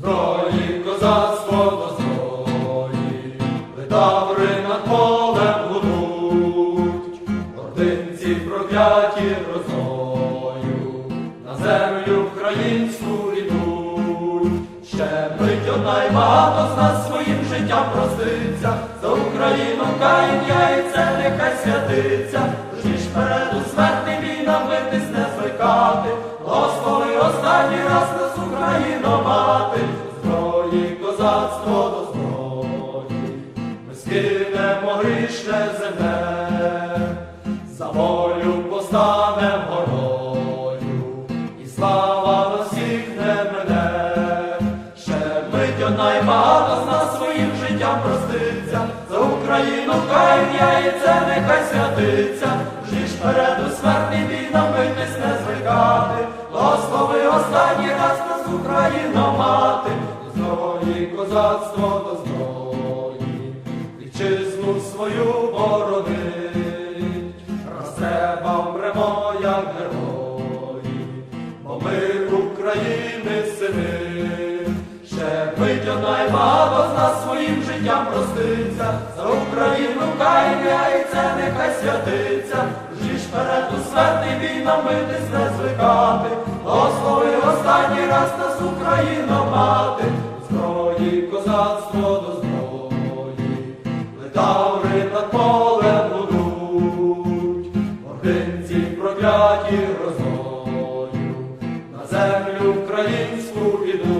зброї, козацтво до зброї, летаври над полем гудуть, ординці прокляті грозою, на землю українську ідуть. Ще мить одна й багато з нас своїм життям проститься, за Україну каяння і це нехай святиться, ж ніж переду смертний війна битись не звикати, останній раз нас Україно мати, зброї, козацтво до зброї, ми скинемо грішне земле, за волю постанем горою, і слава на не мене. Ще мить одна й багато з нас своїм життям проститься, за Україну каяння і це нехай святиться, ж ніж переду останній раз нас Україно мати, до зброї, козацтво до зброї, вітчизну свою боронить, раз треба вмремо, як герої, бо ми України сини, ще мить одна й з нас своїм життям проститься, за Україну каяння і це нехай святиться, ж переду смертний війна битись не звикати, раз нас Україна мати, зброї, козацтво до зброї, летаври над полем будуть, ординці прокляті грозою, на землю українську підуть.